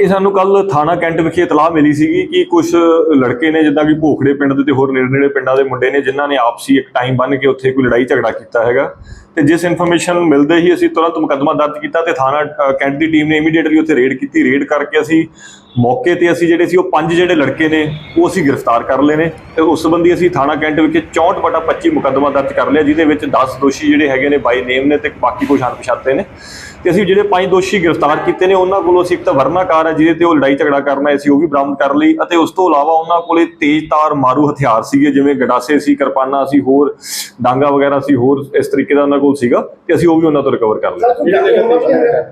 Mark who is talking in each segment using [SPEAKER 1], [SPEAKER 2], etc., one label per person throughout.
[SPEAKER 1] ਇਹ ਸਾਨੂੰ ਕੱਲ ਥਾਣਾ ਕੈਂਟ ਵਿਖੇ ਇਤਲਾਹ ਮਿਲੀ ਸੀਗੀ ਕਿ ਕੁਝ ਲੜਕੇ ਨੇ, ਜਿੱਦਾਂ ਕਿ ਭੋਖੜੇ ਪਿੰਡ ਦੇ ਤੇ ਹੋਰ ਨੇੜੇ ਨੇੜੇ ਪਿੰਡਾਂ ਦੇ ਮੁੰਡੇ ਨੇ, ਜਿਨ੍ਹਾਂ ਨੇ ਆਪਸੀ ਇੱਕ ਟਾਈਮ ਬੰਨ ਕੇ ਉੱਥੇ ਕੋਈ ਲੜਾਈ ਝਗੜਾ ਕੀਤਾ ਹੈਗਾ। ਤੇ ਜਿਸ ਇਨਫੋਰਮੇਸ਼ਨ ਮਿਲਦੇ ਹੀ ਅਸੀਂ ਤੁਰੰਤ ਮੁਕੱਦਮਾ ਦਰਜ ਕੀਤਾ ਤੇ ਥਾਣਾ ਕੈਂਟ ਦੀ ਟੀਮ ਨੇ ਇਮੀਡੀਏਟਲੀ ਉੱਥੇ ਰੇਡ ਕੀਤੀ। ਰੇਡ ਕਰਕੇ ਅਸੀਂ ਮੌਕੇ ਤੇ ਅਸੀਂ ਜਿਹੜੇ ਸੀ ਉਹ ਪੰਜ ਜਿਹੜੇ ਲੜਕੇ ਨੇ, ਉਹ ਅਸੀਂ ਗ੍ਰਿਫਤਾਰ ਕਰ ਲਏ ਨੇ ਤੇ ਉਸ ਸੰਬੰਧੀ ਅਸੀਂ ਥਾਣਾ ਕੈਂਟ ਵਿਖੇ 64 ਬਟਾ 25 ਮੁਕੱਦਮਾ ਦਰਜ ਕਰ ਲਿਆ, ਜਿਹਦੇ ਵਿੱਚ 10 ਦੋਸ਼ੀ ਜਿਹੜੇ ਹੈਗੇ ਨੇ ਬਾਈ ਨੇਮ ਨੇ ਤੇ ਬਾਕੀ ਕੁਝ ਅਣਪਛਾਤੇ ਨੇ। ਤੇ ਅਸੀਂ ਜਿਹੜੇ ਪੰਜ ਦੋਸ਼ੀ ਗ੍ਰਿਫਤਾਰ ਕੀਤੇ ਨੇ ਉਹਨਾਂ ਕੋਲੋਂ ਅਸੀਂ ਇੱਕ ਤਾਂ ਵਰਨਾਕਾਰ ਹੈ ਜਿਹਦੇ ਤੇ ਉਹ ਲੜਾਈ ਝਗੜਾ ਕਰਨਾ ਅਸੀਂ ਉਹ ਵੀ ਬਰਾਮਦ ਕਰ ਲਈ ਅਤੇ ਉਸ ਤੋਂ ਇਲਾਵਾ ਉਹਨਾਂ ਕੋਲੇ ਤੇਜ਼ਧਾਰ ਮਾਰੂ ਹਥਿਆਰ ਸੀਗੇ ਜਿਵੇਂ ਗਡਾਸੇ ਸੀ ਕਿਰਪਾਨਾਂ ਸੀ ਹੋਰ ਡਾਂਗਾ ਵਗੈਰਾ ਸੀ ਹੋਰ ਇਸ ਤਰੀਕੇ ਦਾ ਉਹਨਾਂ ਕੋਲ ਸੀਗਾ ਤੇ ਅਸੀਂ ਉਹ ਵੀ ਉਹਨਾਂ ਤੋਂ ਰਿਕਵਰ ਕਰ ਲਿਆ?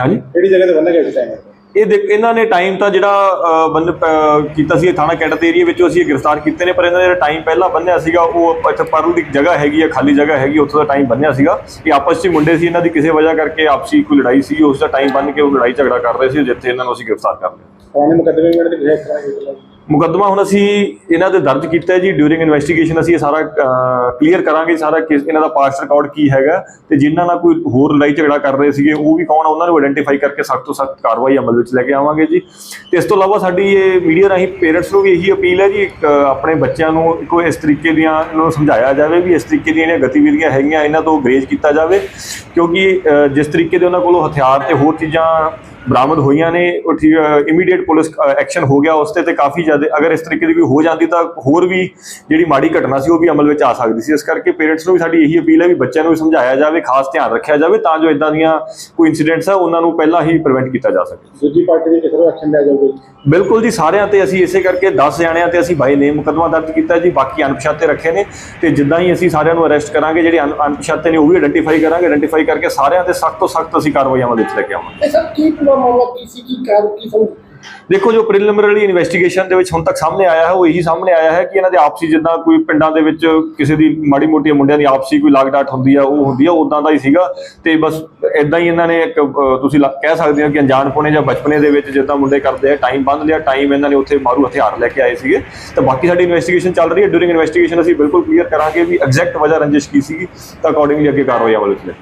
[SPEAKER 1] ਹਾਂਜੀ?
[SPEAKER 2] ਕਿਹੜੀ ਜਗ੍ਹਾ ਤੇ ਬੰਨ੍ਹਿਆ ਗਿਆ ਸੀ ਟਾਈਮ
[SPEAKER 1] ਇਹ ਇਹਨਾਂ ਨੇ ਟਾਈਮ ਤਾਂ ਜਿਹੜਾ ਅਹ, ਕੀਤਾ ਸੀ ਇਹ ਥਾਣਾ ਕੈਂਟ ਏਰੀਆ ਵਿੱਚੋਂ ਅਸੀਂ ਗ੍ਰਿਫਤਾਰ ਕੀਤੇ ਨੇ ਪਰ ਇਹਨਾਂ ਨੇ ਜਿਹੜਾ ਟਾਈਮ ਪਹਿਲਾਂ ਬੰਨਿਆ ਸੀਗਾ ਉਹ ਇੱਥੇ ਪਰਲ ਦੀ ਜਗ੍ਹਾ ਹੈਗੀ ਆ ਖਾਲੀ ਜਗ੍ਹਾ ਹੈਗੀ ਉੱਥੋਂ ਦਾ ਟਾਈਮ ਬੰਨਿਆ ਸੀਗਾ। ਇਹ ਆਪਸ 'ਚ ਹੀ ਮੁੰਡੇ ਸੀ ਇਹਨਾਂ ਦੀ ਕਿਸੇ ਵਜ੍ਹਾ ਕਰਕੇ ਆਪਸੀ ਕੋਈ ਲੜਾਈ ਸੀ ਉਸ ਦਾ ਟਾਈਮ ਬੰਨ ਕੇ ਉਹ ਲੜਾਈ ਝਗੜਾ ਕਰ ਰਹੇ ਸੀ ਜਿੱਥੇ ਇਹਨਾਂ ਨੂੰ ਅਸੀਂ ਗ੍ਰਿਫਤਾਰ ਕਰ ਲਿਆ।
[SPEAKER 2] ਪੁਰਾਣੇ ਮੁਕੱਦਮੇ ਵਿੱਚ ਜਿਹੜੇ
[SPEAKER 1] ਮੁਕੱਦਮਾ ਹੁਣ ਅਸੀਂ ਇਹਨਾਂ ਦੇ ਦਰਜ ਕੀਤਾ ਹੈ ਜੀ। ਡਿਊਰਿੰਗ ਇਨਵੈਸਟੀਗੇਸ਼ਨ ਅਸੀਂ ਇਹ ਸਾਰਾ ਕਲੀਅਰ ਕਰਾਂਗੇ ਸਾਰਾ ਕਿਸ ਇਹਨਾਂ ਦਾ ਪਾਸਟ ਰਿਕਾਰਡ ਕੀ ਹੈਗਾ ਤੇ ਜਿਨ੍ਹਾਂ ਨਾਲ ਕੋਈ ਹੋਰ ਲੜਾਈ ਝਗੜਾ ਕਰ ਰਹੇ ਸੀਗੇ, ਉਹ ਵੀ ਕੌਣ ਆ, ਉਹਨਾਂ ਨੂੰ ਆਇਡੈਂਟੀਫਾਈ ਕਰਕੇ ਸਖਤ ਤੋਂ ਸਖਤ ਕਾਰਵਾਈ ਅਮਲ ਵਿੱਚ ਲੈ ਕੇ ਆਵਾਂਗੇ ਜੀ। ਤੇ ਇਸ ਤੋਂ ਇਲਾਵਾ ਸਾਡੀ ਇਹ ਮੀਡੀਆ ਰਾਹੀਂ ਪੇਰੈਂਟਸ ਨੂੰ ਵੀ ਇਹੀ ਅਪੀਲ ਹੈ ਜੀ ਆਪਣੇ ਬੱਚਿਆਂ ਨੂੰ ਕੋਈ ਇਸ ਤਰੀਕੇ ਦੀਆਂ ਇਹਨਾਂ ਨੂੰ ਸਮਝਾਇਆ ਜਾਵੇ ਵੀ ਇਸ ਤਰੀਕੇ ਦੀਆਂ ਜਿਹੜੀਆਂ ਗਤੀਵਿਧੀਆਂ ਹੈਗੀਆਂ, ਇਹਨਾਂ ਤੋਂ ਗਰੇਜ ਕੀਤਾ ਜਾਵੇ। ਕਿਉਂਕਿ ਜਿਸ ਤਰੀਕੇ ਦੇ ਉਹਨਾਂ ਕੋਲੋਂ ਹਥਿਆਰ ਤੇ ਹੋਰ ਚੀਜ਼ਾਂ ਬਰਾਮਦ ਹੋਈਆਂ ਨੇ ਉਹ ਠੀਕ ਇਮੀਡੀਏਟ ਪੁਲਿਸ ਐਕਸ਼ਨ ਹੋ ਗਿਆ ਉਸ ਤੇ ਤੇ ਕਾਫੀ ਜ਼ਿਆਦਾ ਅਗਰ ਇਸ ਤਰੀਕੇ ਦੀ ਕੋਈ ਹੋ ਜਾਂਦੀ ਤਾਂ ਹੋਰ ਵੀ ਜਿਹੜੀ ਮਾੜੀ ਘਟਨਾ ਸੀ ਉਹ ਵੀ ਅਮਲ ਵਿੱਚ ਆ ਸਕਦੀ ਸੀ। ਇਸ ਕਰਕੇ ਪੇਰੈਂਟਸ ਨੂੰ ਵੀ ਸਾਡੀ ਇਹੀ ਅਪੀਲ ਹੈ ਵੀ ਬੱਚਿਆਂ ਨੂੰ ਵੀ ਸਮਝਾਇਆ ਜਾਵੇ ਖਾਸ ਧਿਆਨ ਰੱਖਿਆ ਜਾਵੇ ਤਾਂ ਜੋ ਇਦਾਂ ਦੀਆਂ ਕੋਈ ਇਨਸੀਡੈਂਟਸ ਆ ਉਹਨਾਂ ਨੂੰ ਪਹਿਲਾਂ ਹੀ ਪ੍ਰੀਵੈਂਟ ਕੀਤਾ ਜਾ ਸਕੇ।
[SPEAKER 2] ਦੂਜੀ ਪਾਰਟੀ ਦੇ ਕਿਸਰੋ ਐਕਸ਼ਨ ਲਿਆ ਜਾਊਗਾ
[SPEAKER 1] ਬਿਲਕੁਲ ਜੀ ਸਾਰਿਆਂ ਤੇ ਅਸੀਂ ਇਸੇ ਕਰਕੇ 10 ਜਣਿਆਂ ਤੇ ਅਸੀਂ ਬਾਈ ਨੇਮ ਮੁਕੱਦਮਾ ਦਰਜ ਕੀਤਾ ਜੀ ਬਾਕੀ ਅਣਪਛਾਤੇ ਰੱਖੇ ਨੇ ਤੇ ਜਿੱਦਾਂ ਹੀ ਅਸੀਂ ਸਾਰਿਆਂ ਨੂੰ ਅਰੈਸਟ ਕਰਾਂਗੇ ਜਿਹੜੇ ਅਣ- ਅਣਪਛਾਤੇ ਨੇ ਉਹ ਵੀ ਆਇਡੈਂਟੀਫਾਈ ਕਰਾਂਗੇ ਆਇਡੈਂਟੀਫਾਈ ਕਰਕੇ ਸਾਰਿਆਂ ਤੇ ਸਖਤ ਤੋਂ ਸਖਤ ਅਸੀਂ ਕਾਰਵਾਈ ਅਮਲ ਵਿੱਚ ਲੈ ਕੇ ਆਵਾਂਗੇ।
[SPEAKER 3] ਸਰ ਕੀ ਮਾਮਲਾ ਕੀ ਸੀ? ਕੀ ਕਾਰ ਕੀ ਸਮ
[SPEAKER 1] ਦੇਖੋ ਜੋ ਪ੍ਰੀਲਿਮਿਨਰੀ ਇਨਵੈਸਟੀਗੇਸ਼ਨ ਦੇ ਵਿੱਚ ਹੁਣ ਤੱਕ ਸਾਹਮਣੇ ਆਇਆ ਹੈ, ਉਹ ਇਹੀ ਸਾਹਮਣੇ ਆਇਆ ਹੈ ਕਿ ਇਹਨਾਂ ਦੇ ਆਪਸੀ ਜਿੱਦਾਂ ਕੋਈ ਪਿੰਡਾਂ ਦੇ ਵਿੱਚ ਕਿਸੇ ਦੀ ਮਾੜੀ ਮੋਟੀ ਮੁੰਡਿਆਂ ਦੀ ਆਪਸੀ ਕੋਈ ਲਾਗਡਾਟ ਹੁੰਦੀ ਆ, ਉਹ ਹੁੰਦੀ ਆ ਉਦਾਂ ਦਾ ਹੀ ਸੀਗਾ। ਤੇ ਬਸ ਇਦਾਂ ਹੀ ਇਹਨਾਂ ਨੇ ਇੱਕ ਤੁਸੀਂ ਕਹਿ ਸਕਦੇ ਹੋ ਕਿ ਅਣਜਾਣਪੁਣੇ ਜਾਂ ਬਚਪਨੇ ਦੇ ਵਿੱਚ ਜਿੱਦਾਂ ਮੁੰਡੇ ਕਰਦੇ ਆ ਟਾਈਮ ਬੰਦ ਲਿਆ ਟਾਈਮ ਇਹਨਾਂ ਨੇ ਉੱਥੇ ਮਾਰੂ ਹਥਿਆਰ ਲੈ ਕੇ ਆਏ ਸੀਗੇ। ਤਾਂ ਬਾਕੀ ਸਾਡੀ ਇਨਵੈਸਟੀਗੇਸ਼ਨ ਚੱਲ ਰਹੀ ਹੈ। ਡੂਰਿੰਗ ਇਨਵੈਸਟੀਗੇਸ਼ਨ ਅਸੀਂ ਬਿਲਕੁਲ ਕਲੀਅਰ ਕਰਾਂਗੇ ਵੀ ਐਗਜ਼ੈਕਟ ਵਜ੍ਹਾ ਰੰਜਿਸ਼ ਕੀ ਸੀਗੀ, ਤਾਂ ਅਕੋਰਡਿੰਗਲੀ ਅੱਗੇ ਕਾਰਵਾਈ ਅਮਲ ਵਿੱਚ ਲੈ